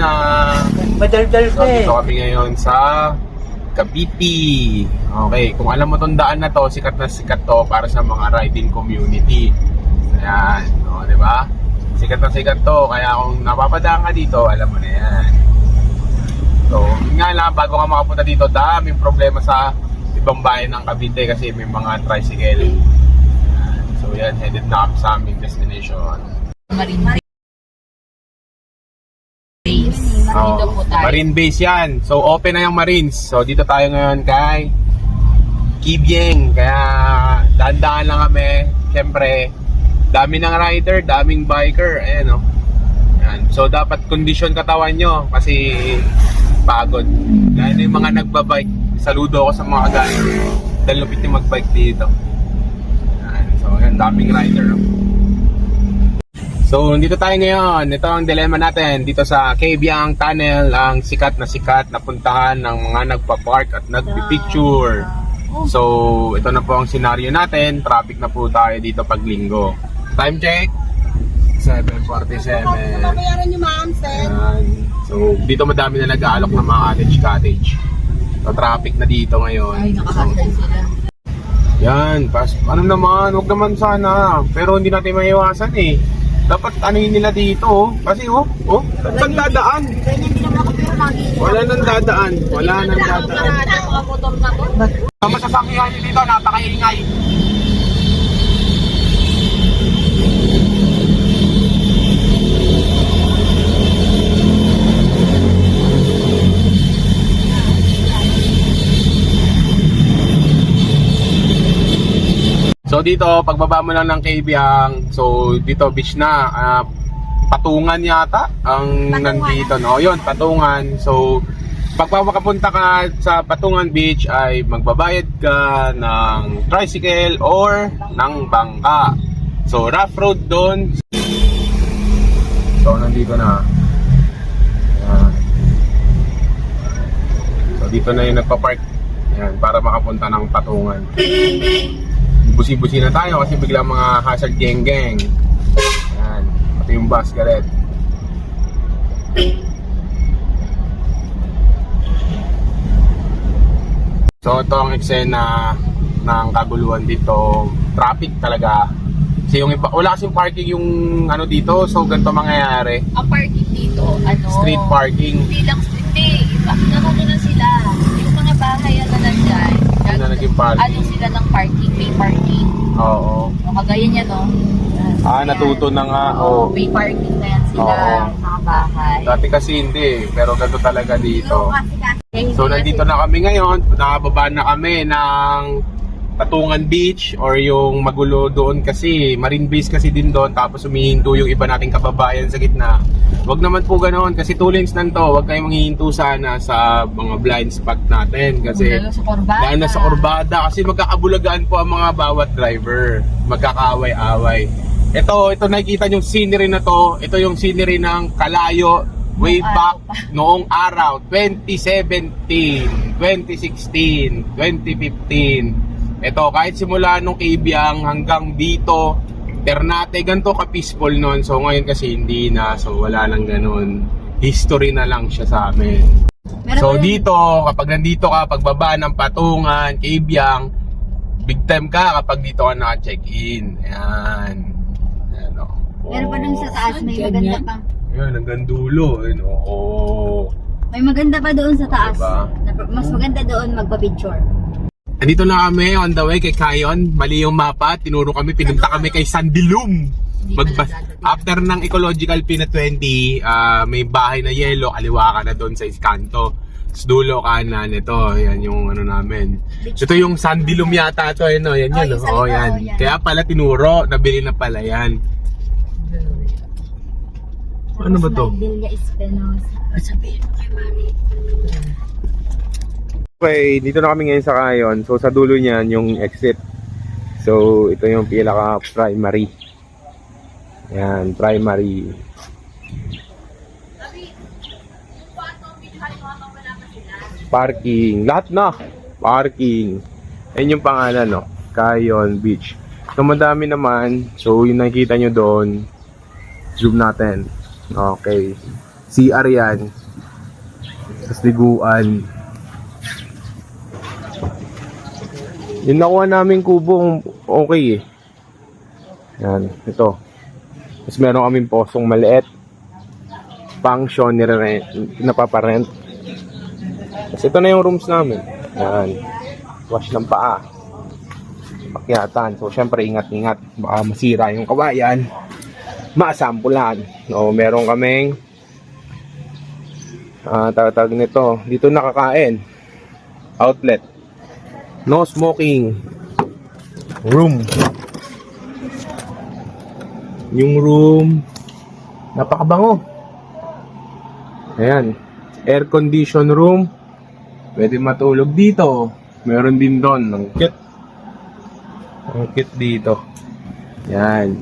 Na. Madaldal ka eh. dito kami ngayon sa Cavite. Okay, kung alam mo tong daan na to, sikat na sikat to para sa mga riding community. Ayan, o, di ba? Sikat na sikat to, kaya kung napapadaan ka dito, alam mo na yan. So, yun nga lang, bago ka makapunta dito, daming problema sa ibang bayan ng Cavite kasi may mga tricycle. Ayan. So, yan, headed na kami sa aming destination. Marine Base. Dito po tayo. Marine base yan. So, open na yung Marines. So, dito tayo ngayon kay Kibyeng. Kaya, dahan-dahan lang kami. Siyempre, dami ng rider, daming biker. Ayan, no? Yan. So, dapat condition katawan nyo kasi pagod. Dahil yung mga nagbabike, saludo ako sa mga kagaya. Dahil lupit yung magbike dito. Yan. So, yan, daming rider. no? So, dito tayo ngayon. Ito ang dilemma natin. Dito sa Kabyang Tunnel, ang sikat na sikat na puntahan ng mga nagpa-park at nagpipicture. So, ito na po ang senaryo natin. Traffic na po tayo dito pag linggo. Time check. 7.47. Babayaran niyo ma'am, sir. So, dito madami na nag-aalok ng mga cottage-cottage. So, traffic na dito ngayon. Ay, nakakasal sila. yan, pas ano naman, wag naman sana. Pero hindi natin maiwasan eh. Dapat yun nila dito oh. Kasi oh, oh, saan dadaan? Wala nang dadaan. Wala nang dadaan. Ang masasakihan dito, napakaingay. So dito, pagbaba mo lang ng Kabyang, so dito beach na, ah, patungan yata ang Patungan. nandito, no? Yun, patungan. So, pag makapunta ka sa Patungan Beach ay magbabayad ka ng tricycle or ng bangka. So, rough road doon. So, nandito na. Ayan. So, dito na yung nagpa-park. Ayan, para makapunta ng Patungan. Busi-busi na tayo kasi biglang mga hazard gang-gang. Ayan, pati yung bus galit. So ito ang eksena ng kaguluhan dito. Traffic talaga. Kasi yung iba, wala kasing parking yung ano dito, so ganito mangyayari. Ang parking dito, ano? Street parking. Hindi lang street. Hindi. Iba, Nakano na sila. Yung mga bahay na nandyan. Na naging parking. Ano sila ng parking? May parking. Oo. O, kagaya niya, no? Ah, Ayan. natuto na nga. Oo, Oh. may parking na yan sila. Oo. Mga bahay. Dati kasi hindi, pero ganito talaga dito. So nandito na kami ngayon, nakababa na kami ng Patungan Beach or yung magulo doon kasi Marine Base kasi din doon tapos humihinto yung iba nating kababayan sa gitna. Wag naman po ganoon kasi two lanes lang to. Wag kayong manghihinto sana sa mga blind spot natin kasi Lalo sa Corbata. dahil nasa Orbada kasi magkakabulagaan po ang mga bawat driver. Magkakaaway-away. Ito, ito nakikita yung scenery na to. Ito yung scenery ng Kalayo way Noong back noong araw 2017, 2016, 2015. Ito kahit simula nung Kabyang hanggang dito Ternate ganito ka peaceful noon. So ngayon kasi hindi na. So wala nang ganun. History na lang siya sa amin. So dito, kapag nandito ka, pagbaba ng patungan, Kabyang, big time ka kapag dito ka naka-check-in. Ayan. Ayan o. Meron pa dun sa taas, may maganda pa. Ayan, hanggang dulo. Ayan o. Oh. May maganda pa doon sa taas. Diba? Mas maganda doon magpa-picture. Andito na kami on the way kay Kayon. Mali yung mapa. Tinuro kami, pinunta kami kay Sandilum. Hindi Magba- pala dadating. after ng ecological P na 20, ah, may bahay na yelo, kaliwa ka na doon sa Iskanto. Tapos dulo kanan, ito, yan yung ano namin. Ito yung Sandilum yata to, eh, no? yan Oh, yun. Oh, yan. oh, yan. Kaya pala tinuro, nabili na pala yan. Ano ba to? Sabihin mo kay Mami. Okay, dito na kami ngayon sa Kayon. So sa dulo niyan yung exit. So ito yung pinaka primary. Yan, primary. Parking, lahat na. Parking. Ayun yung pangalan, no? Kayon Beach. So madami naman. So yung nakikita nyo doon, zoom natin. Okay. CR yan. Tapos liguan. Yung nakuha namin kubo, okay eh. Yan, ito. Tapos meron kaming posong maliit. Function, nire napaparent. Tapos ito na yung rooms namin. Yan. Wash ng paa. Pakyatan. So, syempre, ingat-ingat. Baka masira yung kawayan. Maasampulan. O, meron kaming ah tatawag nito. Dito nakakain. Outlet. No smoking. Room. Yung room. Napakabango. Ayan. Air condition room. Pwede matulog dito. Meron din doon. Ang cute. Ang cute dito. Yan.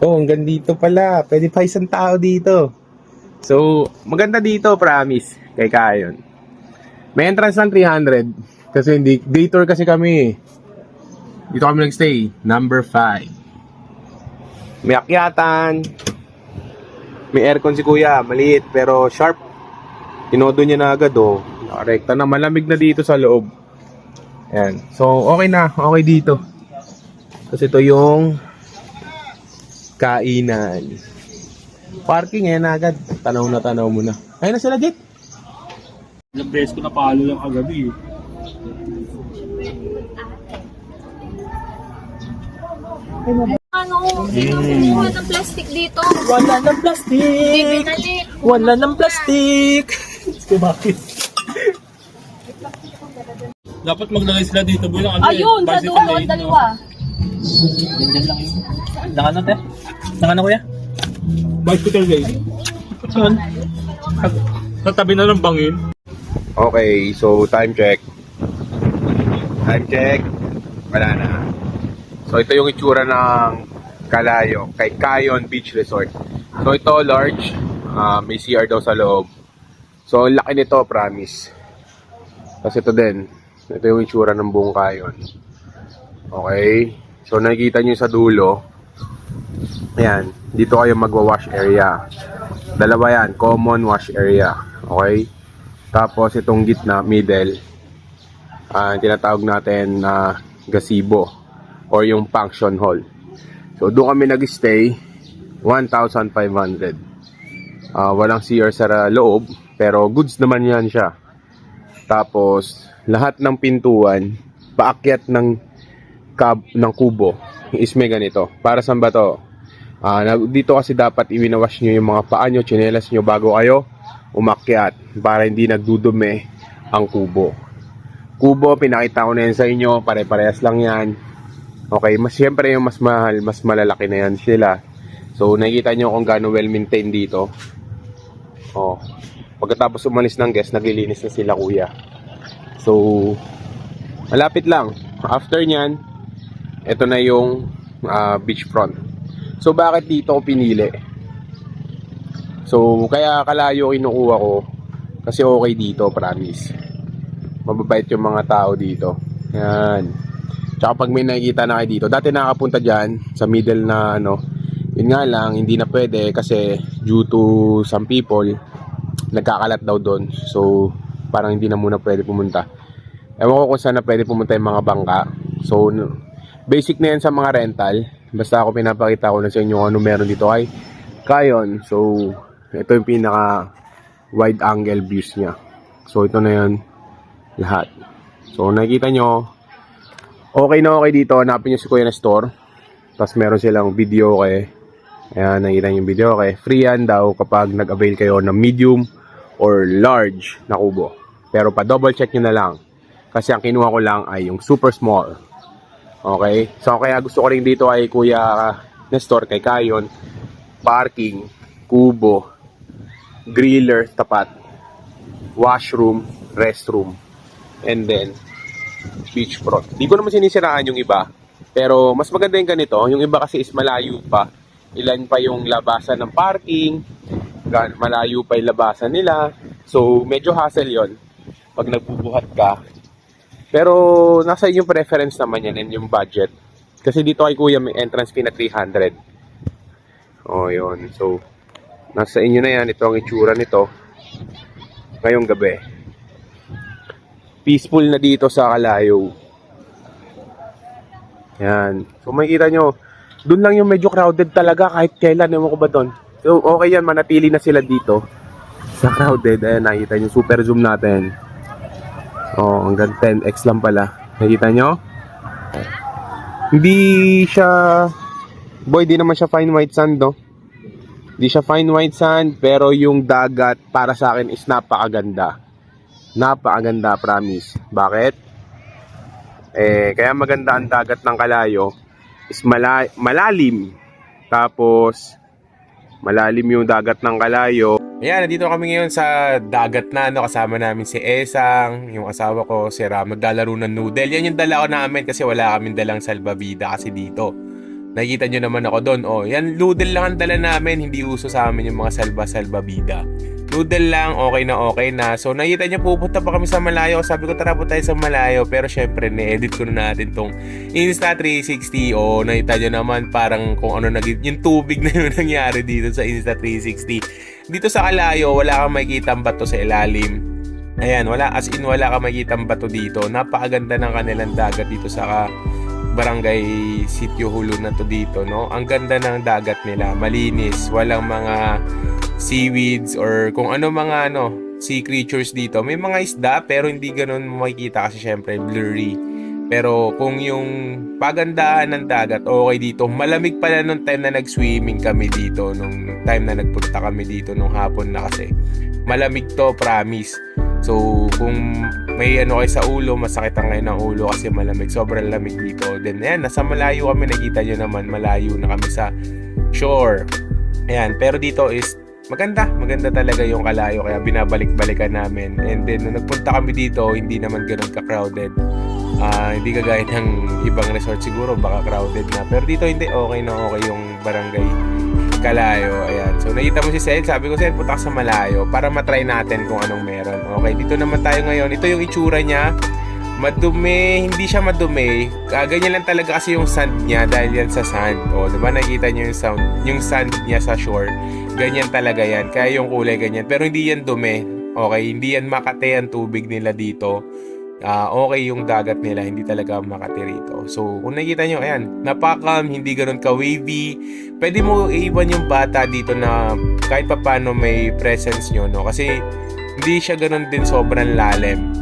Oh, hanggang dito pala. Pwede pa isang tao dito. So, maganda dito, promise. Kay Kayon. May entrance ng 300. Kasi hindi, day tour kasi kami. Dito kami nagstay. Number 5. May akyatan. May aircon si kuya. Maliit, pero sharp. Tinodo niya na agad, oh. Nakarekta na. Malamig na dito sa loob. Ayan. So, okay na. Okay dito. Kasi ito yung kainan. Parking eh na agad. Tanaw na tanaw mo na. Ayun na sila, Jake. Ilang beses ko napalo lang kagabi eh. Ano? Sino kumuha ng plastic dito? Wala ng plastic! binalik. Wala ng plastic! Sige, bakit? Dapat maglagay sila dito, boy. Ng ano Ayun, sa dulo, lane, dalawa. Ganyan lang yun. Nang ano, te? Nang ano, kuya? Bicycle lane. Saan? Sa- Sa tabi na ng bangin. Okay, so time check. Time check. Wala na. So ito yung itsura ng Kalayo kay Kayon Beach Resort. So ito large, ah, may CR daw sa loob. So laki nito, promise. Kasi ito din, ito yung itsura ng buong Kayon. Okay. So nakikita nyo sa dulo. Ayan, dito kayo magwa-wash area. Dalawa yan, common wash area. Okay? Tapos itong gitna, middle, ah tinatawag natin na gazebo or yung function hall. So doon kami nag-stay 1,500. Ah walang CR sa loob, pero goods naman yan siya. Tapos lahat ng pintuan, paakyat ng kab ng kubo is may ganito. Para saan ba to? Nag- dito kasi dapat iwinawash nyo yung mga paa nyo, tsinelas nyo bago kayo umakyat para hindi nagdudumi ang kubo. Kubo, pinakita ko na yan sa inyo, pare-parehas lang yan. Okay, mas siyempre yung mas mahal, mas malalaki na yan sila. So, nakikita nyo kung gaano well-maintained dito. Oh, pagkatapos umalis ng guest, naglilinis na sila kuya. So, malapit lang. After nyan, ito na yung ah, beachfront. So, bakit dito ko pinili? So, kaya kalayo kinukuha ko kasi okay dito, promise. Mababait yung mga tao dito. Yan. Tsaka pag may nakikita na kayo dito, dati nakapunta dyan sa middle na ano, yun nga lang, hindi na pwede kasi due to some people, nagkakalat daw doon. So, parang hindi na muna pwede pumunta. Ewan ko kung saan na pwede pumunta yung mga bangka. So, basic na yan sa mga rental. Basta ako pinapakita ko na sa inyo ano meron dito ay Kayon. So, ito yung pinaka wide angle views niya. So, ito na yan lahat. So, nakikita nyo, okay na okay dito. Hanapin nyo si Kuya Nestor. Tapos meron silang video kay Ayan, nakita yung video kay Free yan daw kapag nag-avail kayo ng medium or large na kubo. Pero pa double check nyo na lang. Kasi ang kinuha ko lang ay yung super small. Okay? So, kaya gusto ko rin dito ay Kuya Nestor, kay Kayon, parking, kubo, griller, tapat, washroom, restroom, and then, beachfront. Di ko naman sinisiraan yung iba, pero mas maganda yung ganito. Yung iba kasi is malayo pa. Ilan pa yung labasan ng parking, malayo pa yung labasan nila. So, medyo hassle yon pag nagbubuhat ka. Pero, nasa inyong preference naman yan and yung budget. Kasi dito kay kuya may entrance fee na 300. Oh, yun. So, Nasa inyo na yan. Ito ang itsura nito. Ngayong gabi. Peaceful na dito sa Kalayo. Yan. So makikita nyo, doon lang yung medyo crowded talaga kahit kailan. Ewan ko ba doon? So okay yan, manatili na sila dito. Sa crowded. Ayan, nakikita nyo. Super zoom natin. Oh, hanggang 10x lang pala. Nakikita nyo? Hindi siya... Boy, di naman siya fine white sand, no? Hindi siya fine white sand, pero yung dagat para sa akin is napakaganda. Napakaganda, promise. Bakit? Eh, kaya maganda ang dagat ng Kalayo is mala- malalim. Tapos, malalim yung dagat ng Kalayo. Ayan, nandito kami ngayon sa dagat na, no, kasama namin si Esang, yung asawa ko, si Ram, naglalaro ng noodle. Yan yung dala ko namin kasi wala kaming dalang salbabida kasi dito. Nakikita nyo naman ako doon. Oh, yan, noodle lang ang dala namin. Hindi uso sa amin yung mga salba-salbabida. Noodle lang, okay na okay na. So, nakita nyo, pupunta pa kami sa Malayo. Sabi ko, tara po tayo sa Malayo. Pero syempre, ni-edit ko na natin tong Insta360. O, nakita nyo naman parang kung ano naging, yung tubig na yung nangyari dito sa Insta360. Dito sa Kalayo, wala kang makikita ang bato sa ilalim. Ayan, wala, as in wala kang makikita ang bato dito. Napakaganda ng kanilang dagat dito sa barangay Sitio Hulo na to dito, no? Ang ganda ng dagat nila, malinis, walang mga seaweeds or kung ano mga ano, sea creatures dito. May mga isda pero hindi ganun makikita kasi syempre blurry. Pero kung yung pagandahan ng dagat, okay dito. Malamig pala nung time na nag-swimming kami dito, nung time na nagpunta kami dito nung hapon na kasi. Malamig to, promise. So, kung may ano kayo sa ulo, masakit ang ngayon ng ulo kasi malamig. Sobrang lamig dito. Then, ayan, nasa malayo kami. Nakita nyo naman, malayo na kami sa shore. Ayan, pero dito is maganda. Maganda talaga yung kalayo. Kaya binabalik-balikan namin. And then, nung nagpunta kami dito, hindi naman ganun ka-crowded. Ah, hindi kagaya ng ibang resort siguro, baka crowded na. Pero dito hindi, okay na okay yung barangay Kalayo. Ayan. So, nakita mo si Sel. Sabi ko, Sel, punta ka sa Malayo para matry natin kung anong meron. Okay, dito naman tayo ngayon. Ito yung itsura niya. Madumi, hindi siya madumi. Ah, ganyan lang talaga kasi yung sand niya dahil yan sa sand. O, diba nakita niyo yung sound, yung sand niya sa shore. Ganyan talaga yan. Kaya yung kulay ganyan. Pero hindi yan dumi. Okay, hindi yan makate ang tubig nila dito. Ah, okay yung dagat nila, hindi talaga makati rito. So, kung nakikita nyo, ayan, napakam, hindi ganun ka-wavy. Pwede mo iwan yung bata dito na kahit pa paano may presence nyo, no? Kasi hindi siya ganun din sobrang lalim.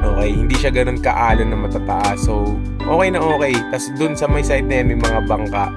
Okay, hindi siya ganun kaalon na matataas. So, okay na okay. Tapos dun sa may side na yan, may mga bangka.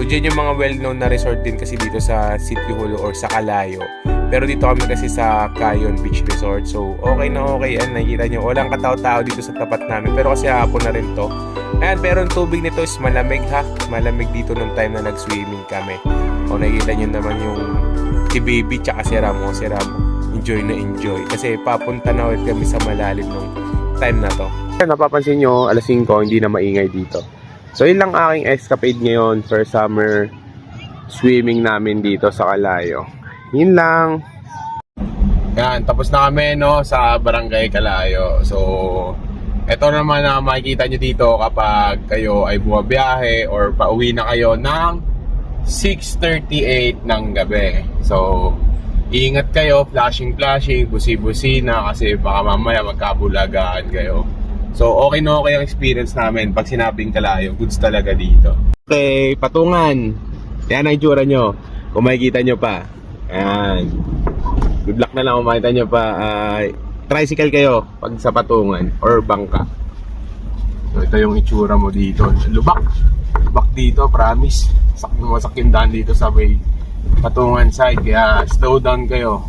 So, dyan yung mga well-known na resort din kasi dito sa Sitio Hulo or sa Kalayo. Pero dito kami kasi sa Cayon Beach Resort. So, okay na okay. Yan, nakikita nyo. Walang katao-tao dito sa tapat namin. Pero kasi hapon na rin to. Ayan, pero ang tubig nito is malamig ha. Malamig dito nung time na nag-swimming kami. O, nakikita nyo naman yung si Baby tsaka si Ramo. Si Ramo, enjoy na enjoy. Kasi papunta na ulit kami sa malalim nung time na to. Napapansin nyo, alas 5, hindi na maingay dito. So, yun lang aking escapade ngayon for summer swimming namin dito sa Kalayo. Yun lang. Yan, tapos na kami no sa Barangay Kalayo. So, ito naman na makikita nyo dito kapag kayo ay bumabiyahe or pauwi na kayo ng 6.38 ng gabi. So, ingat kayo, flashing flashing, busi-busi na kasi baka mamaya magkabulagaan kayo. So, okay na okay ang experience namin pag sinabing Kalayo. Goods talaga dito. Okay, patungan. Yan ang itsura nyo. Kung makikita nyo pa. Ayan. Good luck na lang kung makita nyo pa. ah, tricycle kayo pag sa patungan or bangka. So, ito yung itsura mo dito. Lubak. Lubak dito, promise. Sak masakindahan dito sa may patungan side. Kaya slow down kayo.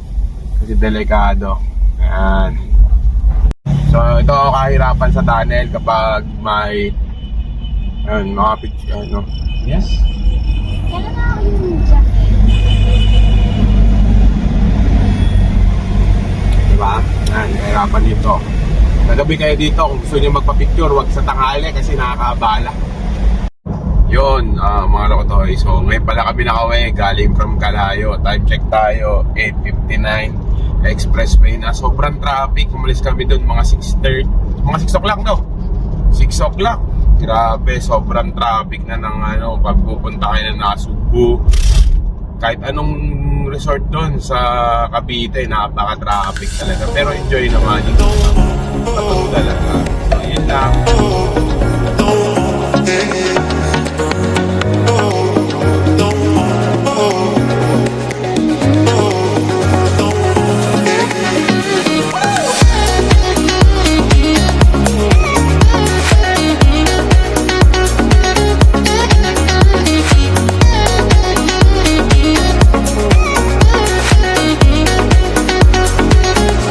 Kasi delikado. Ayan. So, ito kahirapan sa tunnel kapag may Ayun, mga picture, ano. Yes? Kailan na ako yung jacket? Diba? Yan, kahirapan dito. Nagabi kayo dito kung gusto nyo magpa-picture, wag sa tanghali kasi nakakabala. Yun, ah, mga lokotoy. So, ngayon pala kami nakaway, galing from Kalayo. Time check tayo, 8.59 expressway na. Sobrang traffic. Umalis kami doon mga 6.30. Mga 6 o'clock, no? 6 o'clock. Grabe, sobrang traffic na ng ano, pag pupunta kayo na Nasubo. Kahit anong resort doon sa Cavite, napaka-traffic talaga. Pero enjoy naman yung kapag talaga. So, yun lang.